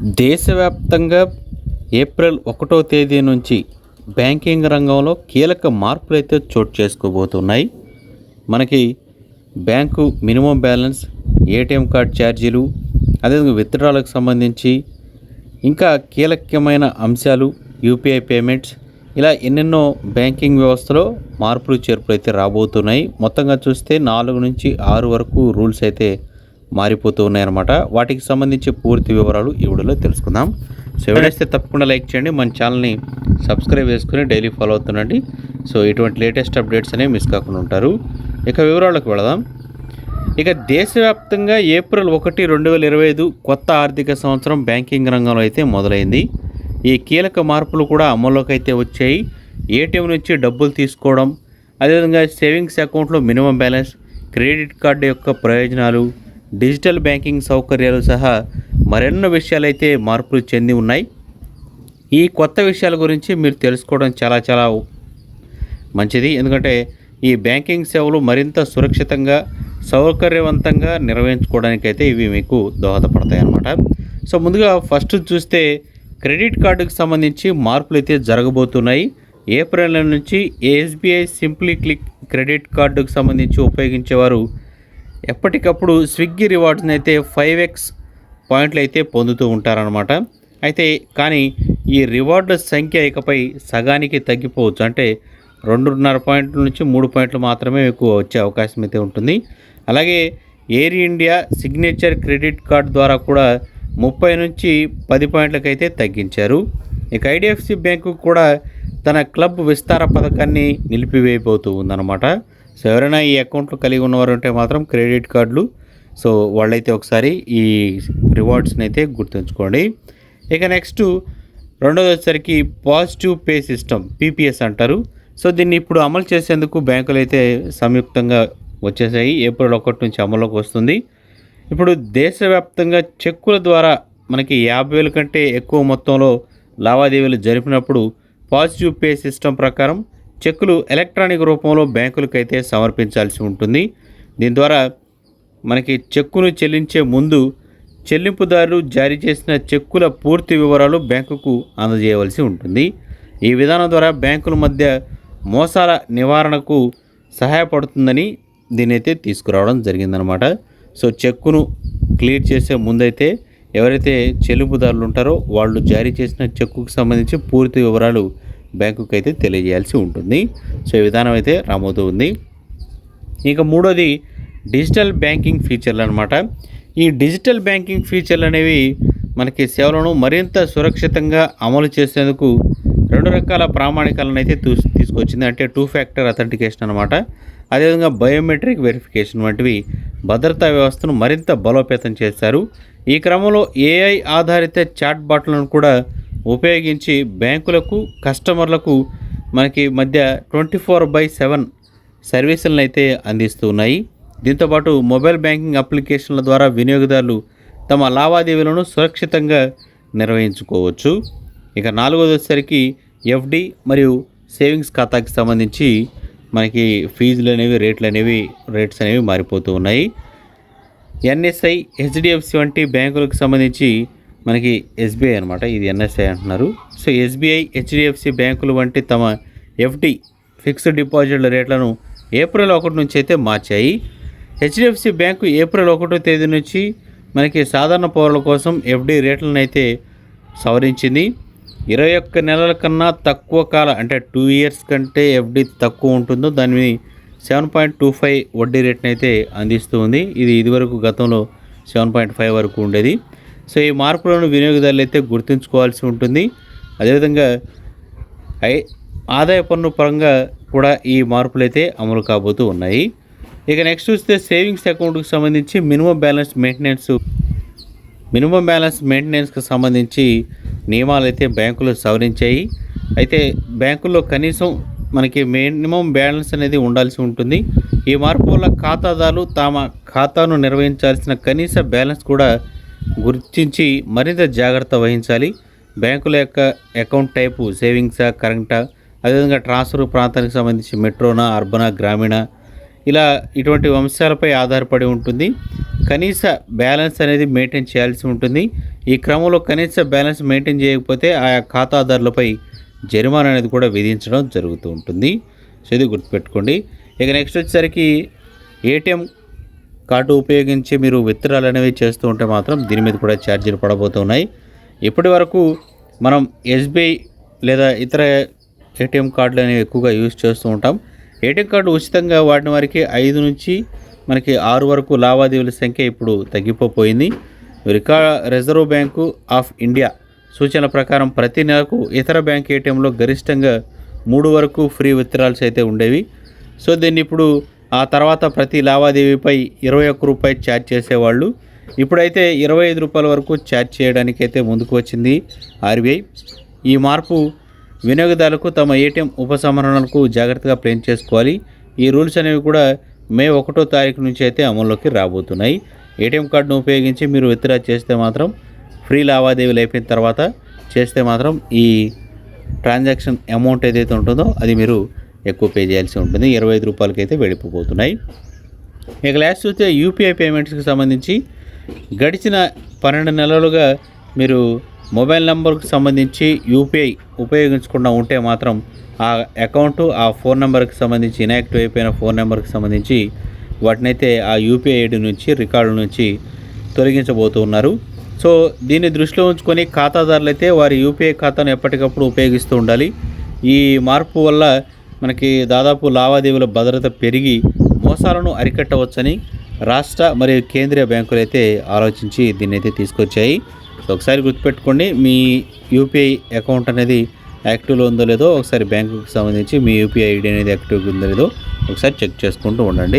దేశవ్యాప్తంగా ఏప్రిల్ ఒకటో తేదీ నుంచి బ్యాంకింగ్ రంగంలో కీలక మార్పులు అయితే చోటు చేసుకోబోతున్నాయి. మనకి bank minimum balance ATM card ఛార్జీలు అదేవిధంగా విత్డ్రాలకు సంబంధించి ఇంకా కీలకమైన అంశాలు యూపీఐ పేమెంట్స్ ఇలా ఎన్నెన్నో బ్యాంకింగ్ వ్యవస్థలో మార్పులు చేర్పులు అయితే రాబోతున్నాయి. మొత్తంగా చూస్తే నాలుగు నుంచి ఆరు వరకు రూల్స్ అయితే మారిపోతూ ఉన్నాయన్నమాట. వాటికి సంబంధించి పూర్తి వివరాలు ఈ వీడియోలో తెలుసుకుందాం. సో ఎవరైతే తప్పకుండా లైక్ చేయండి. మన ఛానల్ని సబ్స్క్రైబ్ చేసుకుని డైలీ ఫాలో అవుతుండండి. సో ఇటువంటి లేటెస్ట్ అప్డేట్స్ అనేవి మిస్ కాకుండా ఉంటారు. ఇక వివరాలకు వెళదాం. ఇక దేశవ్యాప్తంగా ఏప్రిల్ ఒకటి రెండు వేల ఇరవై ఐదు కొత్త ఆర్థిక సంవత్సరం బ్యాంకింగ్ రంగంలో అయితే మొదలైంది. ఈ కీలక మార్పులు కూడా అమల్లోకి అయితే వచ్చాయి. ఏటీఎం నుంచి డబ్బులు తీసుకోవడం అదేవిధంగా సేవింగ్స్ అకౌంట్లో మినిమం బ్యాలెన్స్ క్రెడిట్ కార్డు యొక్క ప్రయోజనాలు డిజిటల్ బ్యాంకింగ్ సౌకర్యాలు సహా మరెన్నో విషయాలైతే మార్పులు చెంది ఉన్నాయి. ఈ కొత్త విషయాల గురించి మీరు తెలుసుకోవడం చాలా చాలా మంచిది. ఎందుకంటే ఈ బ్యాంకింగ్ సేవలు మరింత సురక్షితంగా సౌకర్యవంతంగా నిర్వహించుకోవడానికైతే ఇవి మీకు దోహదపడతాయి అన్నమాట. సో ముందుగా ఫస్ట్ చూస్తే క్రెడిట్ కార్డుకి సంబంధించి మార్పులు అయితే జరగబోతున్నాయి. ఏప్రిల్ నుంచి ఎస్బీఐ సింప్లీ క్లిక్ క్రెడిట్ కార్డుకు సంబంధించి ఉపయోగించేవారు ఎప్పటికప్పుడు స్విగ్గీ రివార్డ్స్ని అయితే ఫైవ్ ఎక్స్ పాయింట్లు అయితే పొందుతూ ఉంటారనమాట అయితే కానీ ఈ రివార్డుల సంఖ్య ఇకపై సగానికి తగ్గిపోవచ్చు. అంటే రెండున్నర పాయింట్ల నుంచి మూడు పాయింట్లు మాత్రమే ఎక్కువ వచ్చే అవకాశం అయితే ఉంటుంది. అలాగే Air India signature credit card ద్వారా కూడా ముప్పై నుంచి పది పాయింట్లకైతే తగ్గించారు. ఇక ఐడిఎఫ్సి బ్యాంకు కూడా తన క్లబ్ విస్తార పథకాన్ని నిలిపివేయబోతూ ఉందన్నమాట. సో ఎవరైనా ఈ అకౌంట్లు కలిగి ఉన్నవారు ఉంటే మాత్రం క్రెడిట్ కార్డులు. సో వాళ్ళైతే ఒకసారి ఈ రివార్డ్స్ని అయితే గుర్తుంచుకోండి. ఇక నెక్స్ట్ రెండోది వచ్చేసరికి పాజిటివ్ పే సిస్టమ్ పీపీఎస్ అంటారు. సో దీన్ని ఇప్పుడు అమలు చేసేందుకు బ్యాంకులు అయితే సంయుక్తంగా వచ్చేసాయి. ఏప్రిల్ ఒకటి నుంచి అమల్లోకి వస్తుంది. ఇప్పుడు దేశవ్యాప్తంగా చెక్కుల ద్వారా మనకి యాభై వేల కంటే ఎక్కువ మొత్తంలో లావాదేవీలు జరిపినప్పుడు పాజిటివ్ పే సిస్టమ్ ప్రకారం చెక్కులు ఎలక్ట్రానిక్ రూపంలో బ్యాంకులకైతే సమర్పించాల్సి ఉంటుంది. దీని ద్వారా మనకి చెక్కును చెల్లించే ముందు చెల్లింపుదారులు జారీ చేసిన చెక్కుల పూర్తి వివరాలు బ్యాంకుకు అందజేయవలసి ఉంటుంది. ఈ విధానం ద్వారా బ్యాంకుల మధ్య మోసాల నివారణకు సహాయపడుతుందని దీని అయితే తీసుకురావడం జరిగిందనమాట సో చెక్కును క్లియర్ చేసే ముందైతే ఎవరైతే చెల్లింపుదారులు ఉంటారో వాళ్ళు జారీ చేసిన చెక్కుకు సంబంధించి పూర్తి వివరాలు బ్యాంకుకి అయితే తెలియజేయాల్సి ఉంటుంది. సో ఈ విధానం అయితే రాబోతూ ఉంది. ఇక మూడోది డిజిటల్ బ్యాంకింగ్ ఫీచర్లు అనమాట ఈ డిజిటల్ బ్యాంకింగ్ ఫీచర్లు అనేవి మనకి సేవలను మరింత సురక్షితంగా అమలు చేసేందుకు రెండు రకాల ప్రామాణికాలను అయితే తూ తీసుకొచ్చింది. అంటే టూ ఫ్యాక్టర్ అథెంటికేషన్ అనమాట అదేవిధంగా బయోమెట్రిక్ వెరిఫికేషన్ వంటివి భద్రతా వ్యవస్థను మరింత బలోపేతం చేశారు. ఈ క్రమంలో ఏఐ ఆధారిత చాట్ బాట్లను కూడా ఉపయోగించి బ్యాంకులకు కస్టమర్లకు మనకి మధ్య ట్వంటీ ఫోర్ బై సెవెన్ సర్వీసులను అయితే అందిస్తూ ఉన్నాయి దీంతోపాటు మొబైల్ బ్యాంకింగ్ అప్లికేషన్ల ద్వారా వినియోగదారులు తమ లావాదేవీలను సురక్షితంగా నిర్వహించుకోవచ్చు. ఇక నాలుగోది వచ్చేసరికి ఎఫ్డి మరియు సేవింగ్స్ ఖాతాకి సంబంధించి మనకి ఫీజులు అనేవి రేట్లు అనేవి రేట్స్ అనేవి మారిపోతూ ఉన్నాయి. ఎన్ఎస్ఐ హెచ్డిఎఫ్సి వంటి బ్యాంకులకు సంబంధించి మనకి ఎస్బీఐ అనమాట ఇది ఎన్ఎస్ఐ అంటున్నారు. సో ఎస్బీఐ హెచ్డిఎఫ్సి బ్యాంకులు వంటి తమ ఎఫ్డి ఫిక్స్డ్ డిపాజిట్ల రేట్లను ఏప్రిల్ ఒకటి నుంచి అయితే మార్చాయి. హెచ్డిఎఫ్సి బ్యాంకు ఏప్రిల్ ఒకటో తేదీ నుంచి మనకి సాధారణ పౌరుల కోసం ఎఫ్డి రేట్లను అయితే సవరించింది. ఇరవై ఒక్క నెలల కన్నా తక్కువ కాలం అంటే టూ ఇయర్స్ కంటే ఎఫ్డి తక్కువ ఉంటుందో దాన్ని సెవెన్ పాయింట్ టూ ఫైవ్ వడ్డీ రేట్ని అయితే అందిస్తూ ఉంది. ఇది ఇదివరకు గతంలో సెవెన్ పాయింట్ ఫైవ్ వరకు ఉండేది. సో ఈ మార్పులను వినియోగదారులు అయితే గుర్తుంచుకోవాల్సి ఉంటుంది. అదేవిధంగా ఐ ఆదాయ పన్ను పరంగా కూడా ఈ మార్పులు అయితే అమలు కాబోతూ ఉన్నాయి. ఇక నెక్స్ట్ చూస్తే సేవింగ్స్ అకౌంట్కి సంబంధించి minimum balance maintenance minimum balance మెయింటెనెన్స్కి సంబంధించి నియమాలు అయితే బ్యాంకులు సవరించాయి. అయితే బ్యాంకుల్లో కనీసం మనకి మినిమం బ్యాలెన్స్ అనేది ఉండాల్సి ఉంటుంది. ఈ మార్పు వల్ల ఖాతాదారులు తమ ఖాతాను నిర్వహించాల్సిన కనీస బ్యాలెన్స్ కూడా గుర్తించి మరింత జాగ్రత్త వహించాలి. బ్యాంకుల యొక్క అకౌంట్ టైపు సేవింగ్సా కరెంటా అదేవిధంగా ట్రాన్స్ఫర్ ప్రాంతానికి సంబంధించి మెట్రోనా అర్బనా గ్రామీణ ఇలా ఇటువంటి అంశాలపై ఆధారపడి ఉంటుంది. కనీస బ్యాలెన్స్ అనేది మెయింటైన్ చేయాల్సి ఉంటుంది. ఈ క్రమంలో కనీస బ్యాలెన్స్ మెయింటైన్ చేయకపోతే ఆయా ఖాతాదారులపై జరిమానా అనేది కూడా విధించడం జరుగుతూ ఉంటుంది. సో ఇది గుర్తుపెట్టుకోండి. ఇక నెక్స్ట్ వచ్చేసరికి ఏటీఎం కార్డు ఉపయోగించి మీరు విత్తనాలు అనేవి చేస్తూ ఉంటే మాత్రం దీని మీద కూడా ఛార్జీలు పడబోతున్నాయి. ఇప్పటి వరకు మనం ఎస్బీఐ లేదా ఇతర ఏటీఎం కార్డులు అనేవి ఎక్కువగా యూజ్ చేస్తూ ఉంటాం. ఏటీఎం కార్డు ఉచితంగా వాడిన వారికి ఐదు నుంచి మనకి ఆరు వరకు లావాదేవీల సంఖ్య ఇప్పుడు తగ్గిపోయింది రికా రిజర్వ్ బ్యాంకు ఆఫ్ ఇండియా సూచనల ప్రకారం ప్రతి నెలకు ఇతర బ్యాంక్ ఏటీఎంలో గరిష్టంగా మూడు వరకు ఫ్రీ విత్డ్రాల్స్ అయితే ఉండేవి. సో దీన్ని ఇప్పుడు ఆ తర్వాత ప్రతి లావాదేవీపై ఇరవై ఒక్క రూపాయి ఛార్జ్ చేసేవాళ్ళు. ఇప్పుడైతే ఇరవై ఐదు రూపాయల వరకు ఛార్జ్ చేయడానికైతే ముందుకు వచ్చింది ఆర్బీఐ. ఈ మార్పు వినియోగదారులకు తమ ఏటీఎం ఉపసంహరణలకు జాగ్రత్తగా ప్లాన్ చేసుకోవాలి. ఈ రూల్స్ అనేవి కూడా మే ఒకటో తారీఖు నుంచి అయితే అమల్లోకి రాబోతున్నాయి. ఏటీఎం కార్డును ఉపయోగించి మీరు విత్డ్రా చేస్తే మాత్రం ఫ్రీ లావాదేవీలు అయిపోయిన తర్వాత చేస్తే మాత్రం ఈ ట్రాన్సాక్షన్ అమౌంట్ ఏదైతే ఉంటుందో అది మీరు ఎక్కువ పే చేయాల్సి ఉంటుంది. ఇరవై ఐదు రూపాయలకి అయితే వెళ్ళిపోతున్నాయి ఇక లాస్ట్ చూస్తే యూపీఐ పేమెంట్స్కి సంబంధించి గడిచిన పన్నెండు నెలలుగా మీరు మొబైల్ నెంబర్కి సంబంధించి యూపీఐ ఉపయోగించకుండా ఉంటే మాత్రం ఆ అకౌంటు ఆ ఫోన్ నెంబర్కి సంబంధించి ఇన్యాక్టివ్ అయిపోయిన ఫోన్ నెంబర్కి సంబంధించి వాటినైతే ఆ యూపీఐ ఐడి నుంచి రికార్డు నుంచి తొలగించబోతున్నారు సో దీన్ని దృష్టిలో ఉంచుకొని ఖాతాదారులు అయితే వారి యూపీఐ ఖాతాను ఎప్పటికప్పుడు ఉపయోగిస్తూ ఉండాలి. ఈ మార్పు వల్ల మనకి దాదాపు లావాదేవీల భద్రత పెరిగి మోసాలను అరికట్టవచ్చని రాష్ట్ర మరియు కేంద్రీయ బ్యాంకులు అయితే ఆలోచించి దీన్ని అయితే తీసుకొచ్చాయి. సో ఒకసారి గుర్తుపెట్టుకోండి మీ యూపీఐ అకౌంట్ అనేది యాక్టివ్లో ఉందో లేదో ఒకసారి బ్యాంకుకి సంబంధించి మీ యూపీఐ ఐడి అనేది యాక్టివ్గా ఉందో లేదో ఒకసారి చెక్ చేసుకుంటూ ఉండండి.